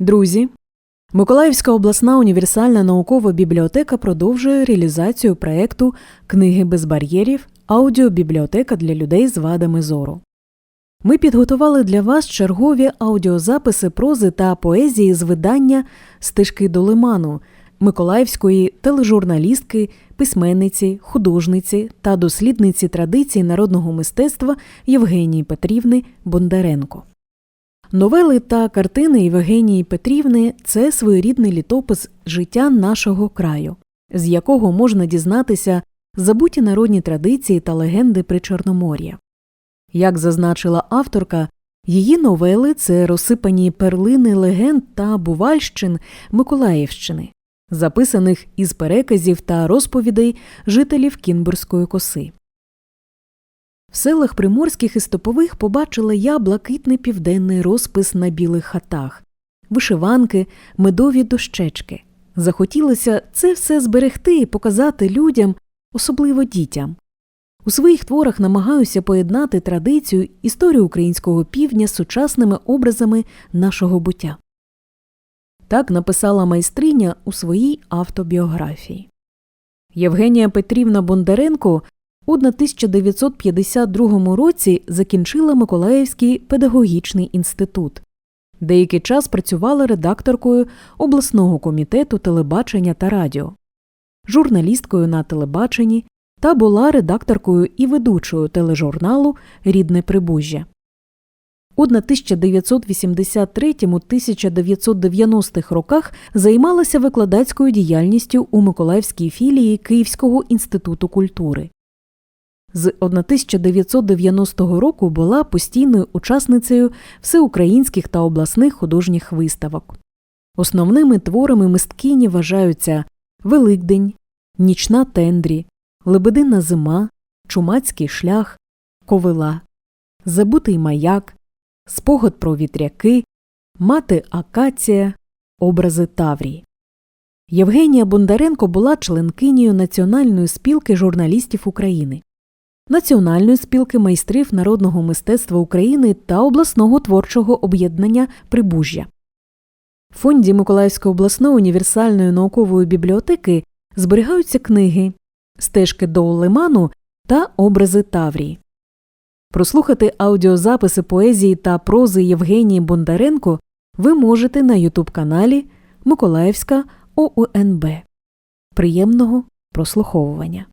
Друзі, Миколаївська обласна універсальна наукова бібліотека продовжує реалізацію проєкту Книги без бар'єрів аудіобібліотека для людей з вадами зору. Ми підготували для вас чергові аудіозаписи прози та поезії з видання Стежки до лиману миколаївської тележурналістки, письменниці, художниці та дослідниці традицій народного мистецтва Євгенії Петрівни Бондаренко. Новели та картини Євгенії Петрівни це своєрідний літопис життя нашого краю, з якого можна дізнатися забуті народні традиції та легенди Причорномор'я. Як зазначила авторка, її новели це розсипані перлини легенд та бувальщин Миколаївщини, записаних із переказів та розповідей жителів Кінбурзької коси. В селах приморських і стопових побачила я блакитний південний розпис на білих хатах, вишиванки, медові дощечки. Захотілося це все зберегти і показати людям, особливо дітям. У своїх творах намагаюся поєднати традицію історію українського півдня з сучасними образами нашого буття. Так написала майстриня у своїй автобіографії. Євгенія Петрівна Бондаренко у 1952 році закінчила Миколаївський педагогічний інститут. Деякий час працювала редакторкою обласного комітету телебачення та радіо, журналісткою на телебаченні та була редакторкою і ведучою тележурналу Рідне Прибужжя. У 1983-1990-х роках займалася викладацькою діяльністю у Миколаївській філії Київського інституту культури. З 1990 року була постійною учасницею всеукраїнських та обласних художніх виставок. Основними творами мисткині вважаються Великдень, Нічна тендрі, Лебедина зима, Чумацький шлях, Ковила, Забутий маяк, Спогад про вітряки, Мати Акація, Образи Таврії. Євгенія Бондаренко була членкинею Національної спілки журналістів України, Національної спілки майстрів народного мистецтва України та обласного творчого об'єднання Прибужжя. В фонді Миколаївської обласної універсальної наукової бібліотеки зберігаються книги Стежки до лиману та Образи Таврії. Прослухати аудіозаписи поезії та прози Євгенії Бондаренко ви можете на ютуб каналі Миколаївська ОУНБ. Приємного прослуховування.